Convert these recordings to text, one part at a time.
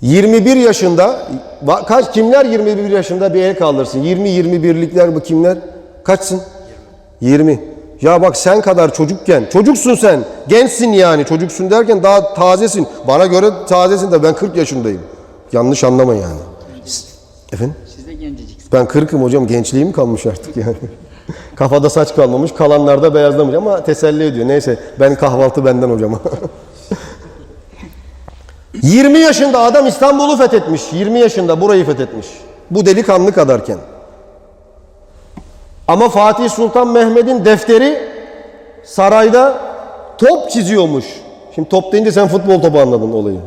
21 yaşında kaç kimler 21 yaşında bir el kaldırsın? 20 21'likler bu kimler? Kaçsın? 20. Ya bak sen kadar çocukken, çocuksun sen, gençsin yani. Çocuksun derken daha tazesin. Bana göre tazesin de ben 40 yaşındayım. Yanlış anlama yani. Efendim? Siz de genceciksiniz. Ben 40'ım hocam gençliğim kalmış artık yani. Kafada saç kalmamış, kalanlarda beyazlamış ama teselli ediyor. Neyse ben kahvaltı benden hocam. 20 yaşında adam İstanbul'u fethetmiş. 20 yaşında burayı fethetmiş. Bu delikanlı kadarken. Ama Fatih Sultan Mehmet'in defteri sarayda top çiziyormuş. Şimdi top deyince sen futbol topu anladın olayı.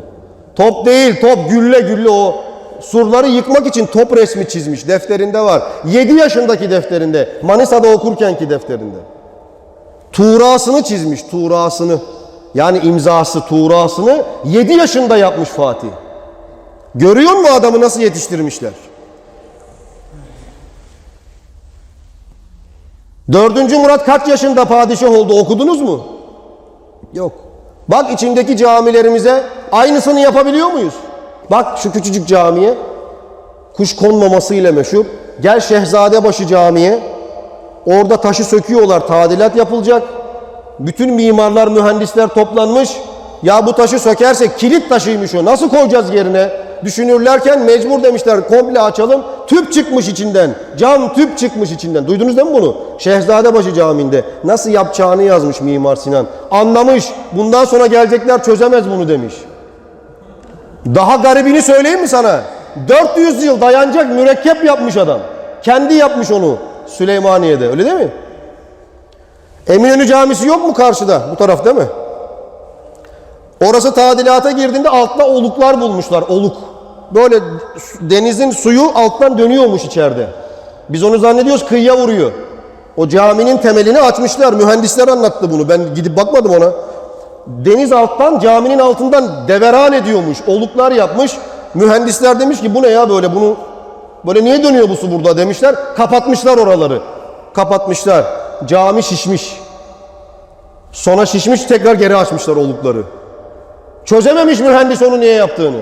Top değil, top gülle gülle o surları yıkmak için top resmi çizmiş. Defterinde var. 7 yaşındaki defterinde. Manisa'da okurkenki defterinde. Tuğrasını çizmiş, tuğrasını. Yani imzası, tuğrasını 7 yaşında yapmış Fatih. Görüyor musun adamı nasıl yetiştirmişler? Dördüncü Murat kaç yaşında padişah oldu okudunuz mu? Yok. Bak içindeki camilerimize aynısını yapabiliyor muyuz? Bak şu küçücük camiye kuş konmaması ile meşhur. Gel Şehzadebaşı Camii'ye. Orada taşı söküyorlar, tadilat yapılacak. Bütün mimarlar, mühendisler toplanmış. Ya bu taşı sökersek kilit taşıymış o. Nasıl koyacağız yerine? Düşünürlerken mecbur demişler komple açalım. Tüp çıkmış içinden. Cam tüp çıkmış içinden. Duydunuz değil mi bunu? Şehzadebaşı Camii'nde. Nasıl yapacağını yazmış Mimar Sinan. Anlamış. Bundan sonra gelecekler çözemez bunu demiş. Daha garibini söyleyeyim mi sana? 400 yıl dayanacak mürekkep yapmış adam. Kendi yapmış onu Süleymaniye'de. Öyle değil mi? Eminönü Camisi yok mu karşıda? Bu taraf değil mi? Orası tadilata girdiğinde altta oluklar bulmuşlar. Oluk. Böyle denizin suyu alttan dönüyormuş içeride. Biz onu zannediyoruz kıyıya vuruyor. O caminin temelini açmışlar. Mühendisler anlattı bunu. Ben gidip bakmadım ona. Deniz alttan caminin altından deveran ediyormuş. Oluklar yapmış. Mühendisler demiş ki bu ne ya böyle bunu böyle niye dönüyor bu su burada demişler. Kapatmışlar oraları. Kapatmışlar. Cami şişmiş. Sona şişmiş tekrar geri açmışlar olukları. Çözememiş mühendis onu niye yaptığını.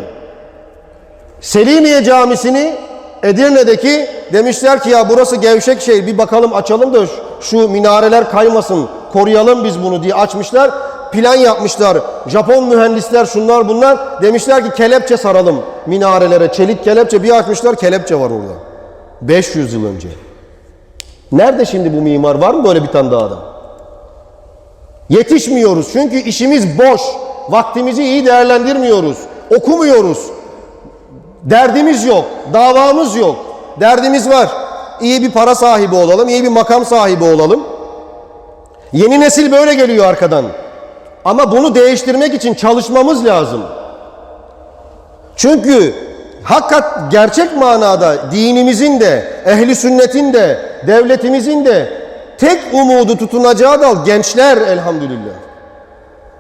Selimiye Camisi'ni Edirne'deki demişler ki ya burası gevşek şey bir bakalım açalım da şu minareler kaymasın koruyalım biz bunu diye açmışlar. Plan yapmışlar. Japon mühendisler şunlar bunlar demişler ki kelepçe saralım minarelere çelik kelepçe bir açmışlar kelepçe var orada. 500 yıl önce. Nerede şimdi bu mimar var mı böyle bir tane daha adam? Yetişmiyoruz çünkü işimiz boş. Vaktimizi iyi değerlendirmiyoruz. Okumuyoruz. Derdimiz yok. Davamız yok. Derdimiz var. İyi bir para sahibi olalım. iyi bir makam sahibi olalım. Yeni nesil böyle geliyor arkadan. Ama bunu değiştirmek için çalışmamız lazım. Çünkü hakikat gerçek manada dinimizin de, ehli sünnetin de, devletimizin de tek umudu tutunacağı dal gençler elhamdülillah.